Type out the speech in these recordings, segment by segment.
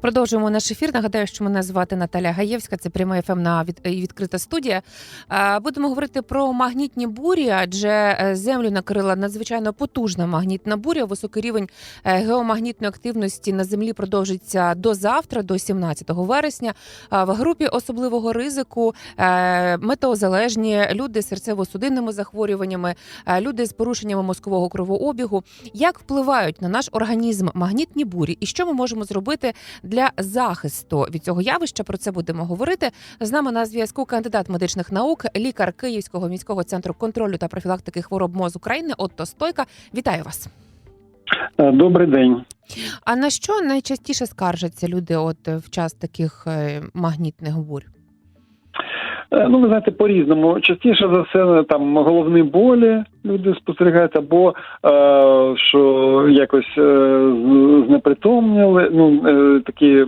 Продовжуємо наш ефір. Нагадаю, що мене звати Наталя Гаєвська. Це пряма ФМ на від... відкрита студія. Е, Будемо говорити про магнітні бурі, адже е, землю накрила надзвичайно потужна магнітна буря. Високий рівень е, геомагнітної активності на землі продовжиться до завтра, до 17 вересня. Е, В групі особливого ризику е, метеозалежні люди з серцево-судинними захворюваннями, е, люди з порушеннями мозкового кровообігу. Як впливають на наш організм магнітні бурі, і що ми можемо зробити для захисту від цього явища? Про це будемо говорити. З нами на зв'язку кандидат медичних наук, лікар Київського міського центру контролю та профілактики хвороб МОЗ України Отто Стойка. Вітаю вас. Е, Добрий день. А на що найчастіше скаржаться люди от в час таких е, магнітних бурь? Е, Ну, ви знаєте, по-різному. Частіше за все там головні болі люди спостерігають, або е, що якось е, знепритомніли, ну е, такі е,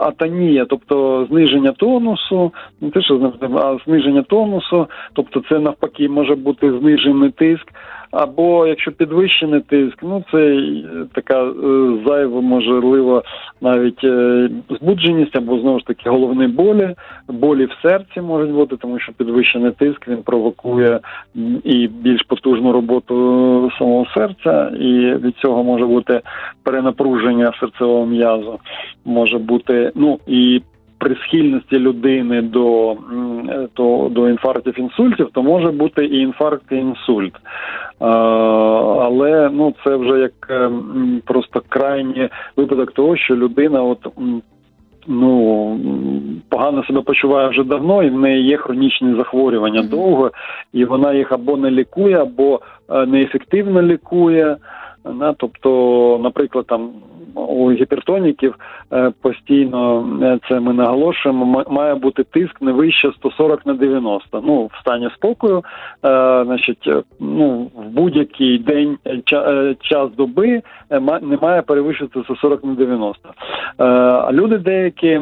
атонія, тобто зниження тонусу, не те, що а зниження тонусу, тобто це навпаки може бути знижений тиск. Або якщо підвищений тиск, ну це е, така е, зайва, можливо, навіть е, збудженість, або знову ж таки головні болі, болі в серці можуть бути, тому що підвищений тиск він провокує і більш потужну роботу самого серця, і від цього може бути перенапруження серцевого м'язу, може бути ну і. При схильності людини до, м, е, до інфарктів інсультів, то може бути і інфаркт, і інсульт. Але ну це вже як е, просто крайній випадок того, що людина, от ну погано себе почуває вже давно, і в неї є хронічні захворювання довго, і вона їх або не лікує, або е, неефективно лікує. На, тобто, наприклад, там у гіпертоніків е, постійно е, це ми наголошуємо, має бути тиск не вище 140 на 90. Ну, в стані спокою, е, значить, ну, в будь-який день ча- час доби не має перевищити 140 на 90. Е, А люди деякі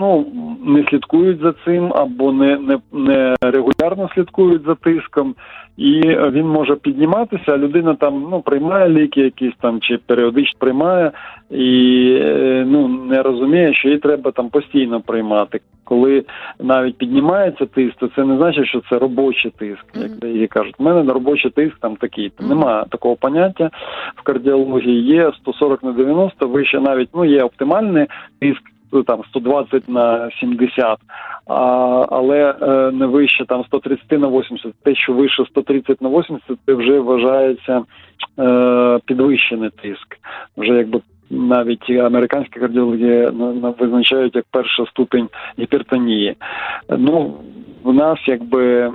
ну, не слідкують за цим або не, не, не регулярно слідкують за тиском, і він може підніматися, а людина там ну, приймає ліки якісь там чи періодично приймає і е, ну, не розуміє, що їй треба там постійно приймати. Коли навіть піднімається тиск, то це не значить, що це робочий тиск, як деякі кажуть. У мене робочий тиск там такий. Немає такого поняття в кардіології. Є 140 на 90, вище навіть ну є оптимальний тиск. Ну, Там 120 на 70, а, але е, не вище там 130 на 80. Те, що вище 130 на 80, це вже вважається е, підвищений тиск. Вже якби навіть американські кардіологи на- визначають як перша ступень гіпертонії. Ну в нас якби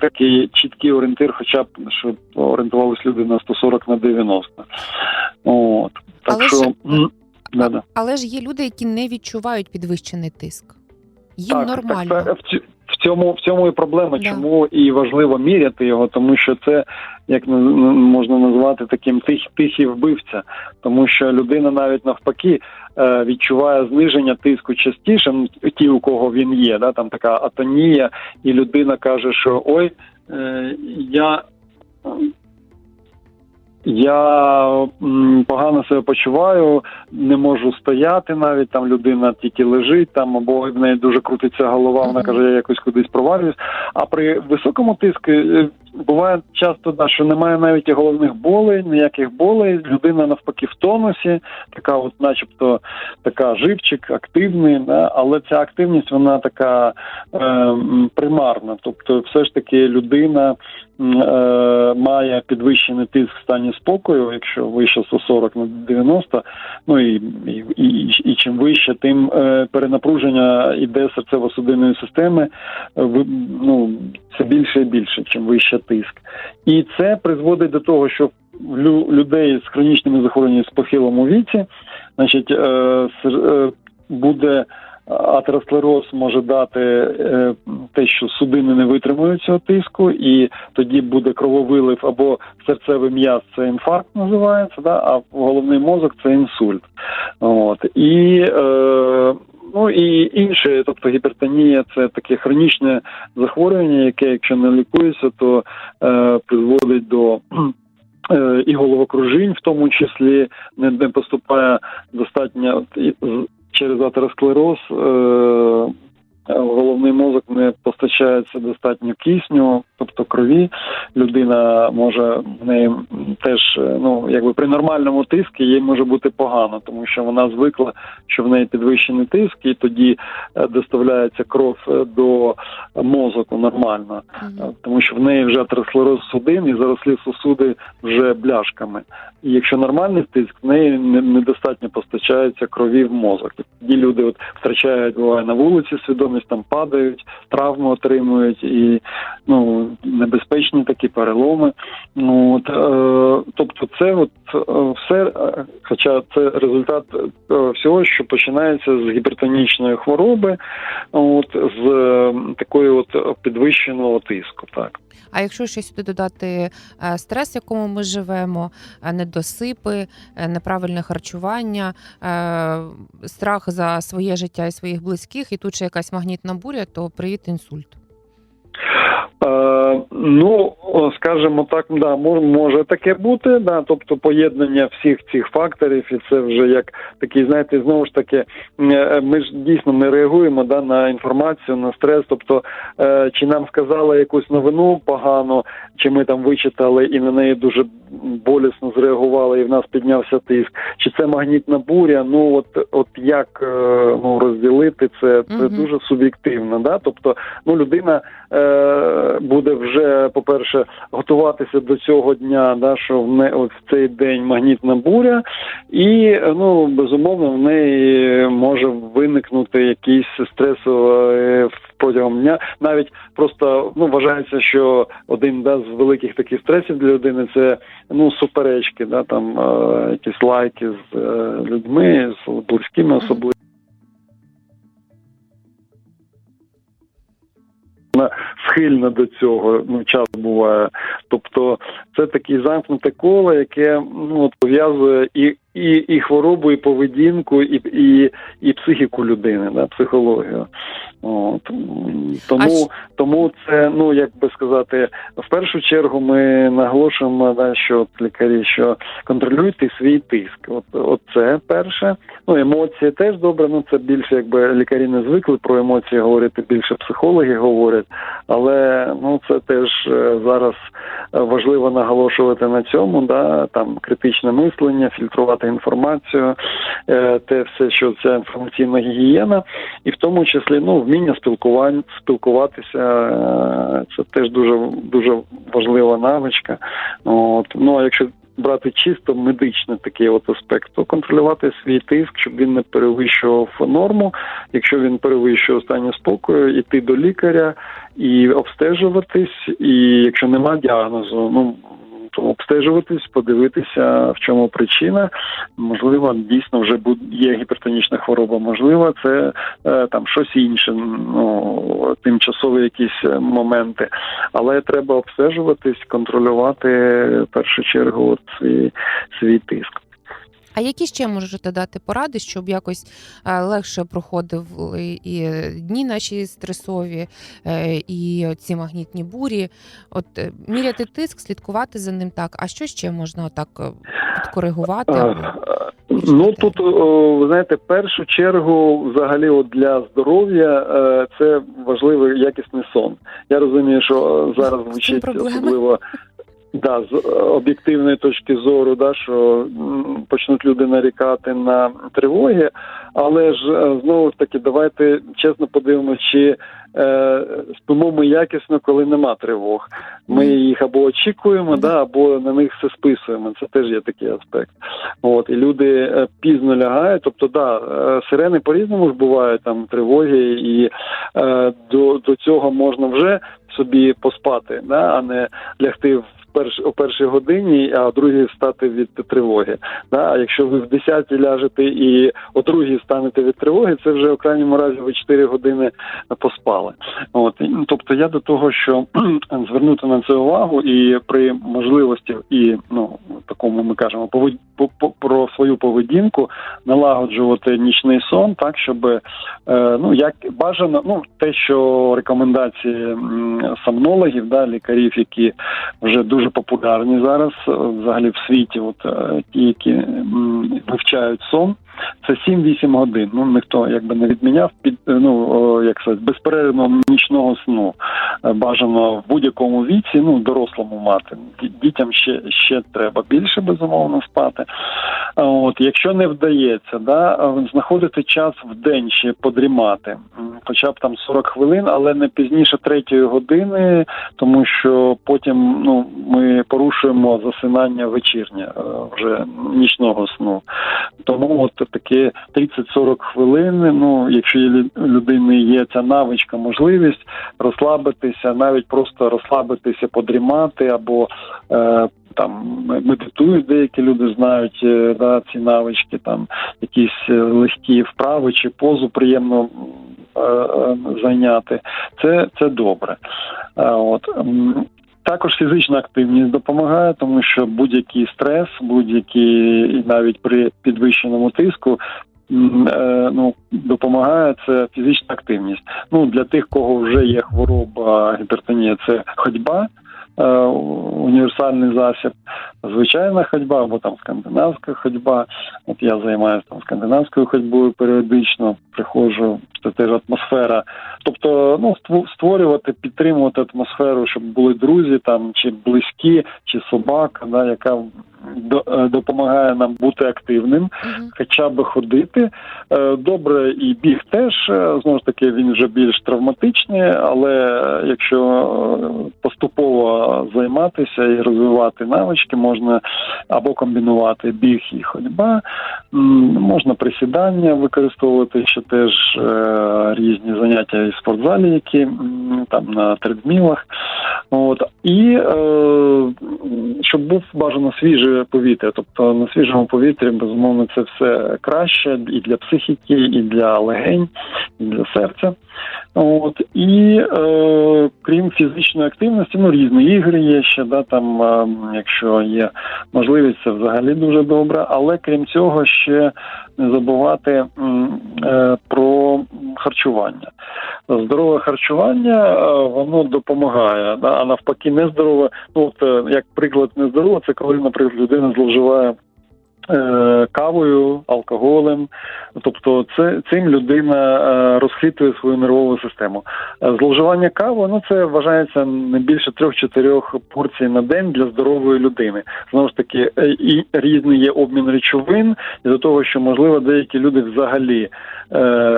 такий чіткий орієнтир, хоча б щоб орієнтувалися люди на 140 на 90. От так Але що м, да-да. Але ж є люди, які не відчувають підвищений тиск. Їм нормально. Так, так, в в цьому в цьому і проблема. Да. Чому і важливо міряти його, тому що це як на- на- можна назвати таким тих тихий вбивця, тому що людина навіть навпаки е, відчуває зниження тиску частіше, ну, ті, у кого він є, да, там така атонія, і людина каже, що ой, е, я. Я погано себе почуваю, не можу стояти навіть там людина тільки лежить там, або в неї дуже крутиться голова, вона каже, я якось кудись провалююсь. А при високому тиску е, буває часто, да, що немає навіть і головних болей, ніяких болей. Людина навпаки в тонусі, така, от, начебто, така живчик, активний, да, але ця активність вона така е, примарна. Тобто, все ж таки людина е, має підвищений тиск в стані спокою, якщо вище 140 на 90, ну і, і, і, і чим вище, тим е, перенапруження іде серцево-судинної системи, е, ну, це більше і більше, чим вище тиск. І це призводить до того, що людей з хронічними захворюваннями з похилому віці, значить, е, е, буде атеросклероз може дати е, те, що судини не витримують цього тиску, і тоді буде крововилив або серцевий м'яз, це інфаркт називається, да, а головний мозок це інсульт. От і е, Ну і інше, тобто гіпертонія це таке хронічне захворювання, яке, якщо не лікується, то е, призводить до е, і головокружінь, в тому числі не, не поступає достатньо от, і через атеросклероз. Е- головний мозок не постачається достатньо кисню, тобто крові. Людина може в неї теж е, ну якби при нормальному тиску їй може бути погано, тому що вона звикла, що в неї підвищений тиск, і тоді е, доставляється кров е, до мозку нормально. Е, тому що в неї вже атеросклероз судин і зарослі сосуди вже бляшками. І якщо нормальний тиск, в неї недостатньо постачається крові в мозок. І тоді люди от втрачають буває на вулиці свідомість, там падають, травми отримують і ну небезпечні такі переломи. Ну от е, тобто, це от е, все, е, хоча це результат е, всього, що починається з гіпертонічної хвороби, от з такої от підвищеного тиску, так. А якщо ще сюди додати стрес, в якому ми живемо, недосипи, неправильне харчування, страх за своє життя і своїх близьких, і тут ще якась магнітна буря, то привіт інсульт. Е, ну, скажімо так, да, може таке бути, да, тобто поєднання всіх цих факторів, і це вже як такий, знаєте, знову ж таки, е, ми ж дійсно ми реагуємо да, на інформацію, на стрес. Тобто, е, чи нам сказали якусь новину погану, чи ми там вичитали і на неї дуже болісно зреагували, і в нас піднявся тиск, чи це магнітна буря. Ну от, от як ну, розділити це, це дуже суб'єктивно. Да? Тобто, ну людина буде вже, по-перше, готуватися до цього дня, да, що в не от в цей день магнітна буря, і е, ну безумовно в неї може виникнути якийсь стресовий протягом дня. Навіть просто ну вважається, що один да, з великих таких стресів для людини це ну суперечки, да там е, якісь лайки з е, людьми, з близькими особливо. Вона схильна до цього, ну час буває. Тобто це таке замкнуте коло, яке ну от пов'язує і, і, і хворобу, і поведінку, і, і, і психіку людини, да, психологію. От. Тому, А тому це, ну як би сказати, в першу чергу ми наголошуємо, да, що от лікарі, що контролюйте свій тиск. От, от це перше. Ну, емоції теж добре. Ну це більше, якби лікарі не звикли про емоції говорити, більше психологи говорять. Але ну це теж е, зараз важливо наголошувати на цьому. Да, там критичне мислення, фільтрувати інформацію, е, те все, що ця інформаційна гігієна, і в тому числі ну вміння спілкувань, спілкуватися. е, Це теж дуже дуже важлива навичка. От ну а якщо брати чисто медичний такий от аспект, то контролювати свій тиск, щоб він не перевищував норму. Якщо він перевищує стані спокою, іти до лікаря і обстежуватись. І якщо нема діагнозу, ну то обстежуватись, подивитися, в чому причина. Можливо, дійсно вже є гіпертонічна хвороба. Можливо, це е, там щось інше, ну тимчасові якісь е, моменти. Але треба обстежуватись, контролювати в першу чергу свій, свій тиск. А які ще можете дати поради, щоб якось е, легше проходили і дні наші стресові, е, і ці магнітні бурі? От е, міряти тиск, слідкувати за ним так. А що ще можна отак е, підкоригувати? Ну тут ви знаєте, в першу чергу, взагалі, от для здоров'я е, це важливий якісний сон. Я розумію, що е, зараз звучить особливо. Да, з е, об'єктивної точки зору, да, що почнуть люди нарікати на тривоги, але ж е, знову ж таки, давайте чесно подивимося, чи е, спимо ми якісно, коли нема тривог. Ми їх або очікуємо, Да. або на них все списуємо. Це теж є такий аспект. От і люди е, пізно лягають. Тобто, да, сирени по-різному ж бувають там тривоги, і е, до, до цього можна вже собі поспати, да, а не лягти в перш о першій годині, а о другій встати від тривоги. Да? А якщо ви в 10 ляжете і о другій встанете від тривоги, це вже у крайньому разі ви 4 години поспали. От ну, тобто я до того, що звернути на це увагу і при можливості і ну такому ми кажемо повед- по- по- про свою поведінку налагоджувати нічний сон, так щоб е, ну як бажано, ну те, що рекомендації сомнологів, да, лікарів, які вже дуже дуже популярні зараз е, взагалі в світі. От е, ті, які вивчають сон. Це 7-8 годин. Ну ніхто якби не відміняв під е, ну як сказати, безперервного нічного сну. Е, Бажано в будь-якому віці, ну дорослому мати. Дітям ще ще треба більше безумовно спати. От якщо не вдається, да знаходити час в день ще подрімати, хоча б там 40 хвилин, але не пізніше третьої години, тому що потім ну ми порушуємо засинання вечірнє е, вже нічного сну. Тому от таке 30-40 хвилин. Ну, якщо людини є ця навичка, можливість розслабитися, навіть просто розслабитися, подрімати або е, там медитують деякі люди знають е, да, ці навички, там якісь е, легкі вправи чи позу приємно е, зайняти. Це, це добре. От. Також фізична активність допомагає, тому що будь-який стрес, будь-який навіть при підвищеному тиску. е, Ну, допомагає це фізична активність. Ну для тих, кого вже є хвороба гіпертонія, це ходьба, універсальний засіб, звичайна ходьба або там скандинавська ходьба. От я займаюся там скандинавською ходьбою періодично, приходжу, це теж атмосфера. Тобто, ну створювати, підтримувати атмосферу, щоб були друзі там чи близькі, чи собака, да, яка е, допомагає нам бути активним Мгм. хоча б ходити. Е, Добре, і біг теж е, знову ж таки він вже більш травматичний, але якщо е, поступово займатися і розвивати навички, можна або комбінувати біг і ходьба, можна присідання використовувати ще теж е, різні заняття і в спортзалі, які там на тредмілах. От і е, щоб був бажано свіже повітря. Тобто на свіжому повітрі, безумовно, це все краще і для психіки, і для легень, і для серця. От і е, крім фізичної активності, ну різні ігри є ще, да там, е, якщо є можливість, це взагалі дуже добре. Але крім цього, ще не забувати е, про харчування. Здорове харчування е, воно допомагає, да, а навпаки, нездорове. Ну от е, як приклад нездорове, це коли, наприклад, людина зловживає. Е, Кавою, алкоголем, тобто це цим людина е, розхитує свою нервову систему. Е, Зловживання кави, ну це вважається не більше трьох-чотирьох порцій на день для здорової людини. Знову ж таки, і різний є обмін речовин, і до того, що можливо деякі люди взагалі,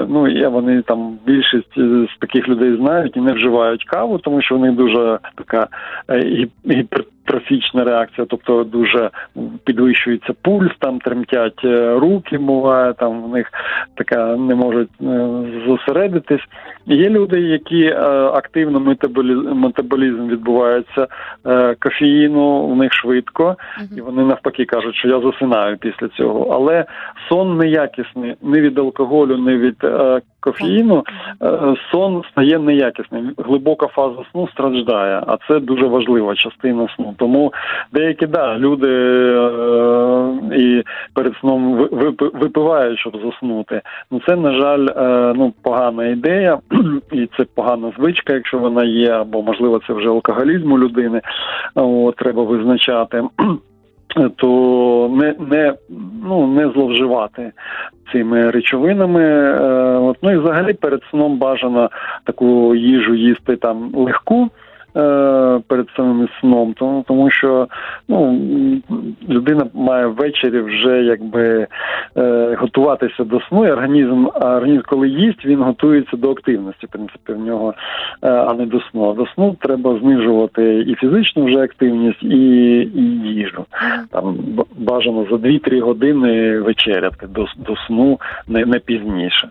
ну я вони там більшість з таких людей знають і не вживають каву, тому що в них дуже така е, гіпертрофічна реакція, тобто дуже підвищується пульс, там тремтять е, руки, буває там в них така не можуть е, зосередитись. Є люди, які е, активно метаболі- метаболізм відбувається кофеїну, в них швидко, і вони навпаки кажуть, що я засинаю після цього. Але сон неякісний не від алкоголю, не від кофеїну. Е, сон стає неякісним. Глибока фаза сну страждає, а це дуже важлива частина сну. Тому деякі да люди е, і перед сном ви- випивають, щоб заснути. Ну це на жаль, е, ну погана ідея, і це погана звичка, якщо вона є, або можливо це вже алкоголізм у людини. От, треба визначати. То не не ну не зловживати цими речовинами. Е, от, ну і взагалі перед сном бажано таку їжу їсти там легку. Е, Перед самим сном, тому, тому що ну людина має ввечері вже якби е, готуватися до сну, і організм, а організм, коли їсть, він готується до активності, в принципі, в нього, е, а не до сну. А до сну треба знижувати і фізичну вже активність, і, і їжу там бажано за 2-3 години вечеряти до, до сну не, не пізніше.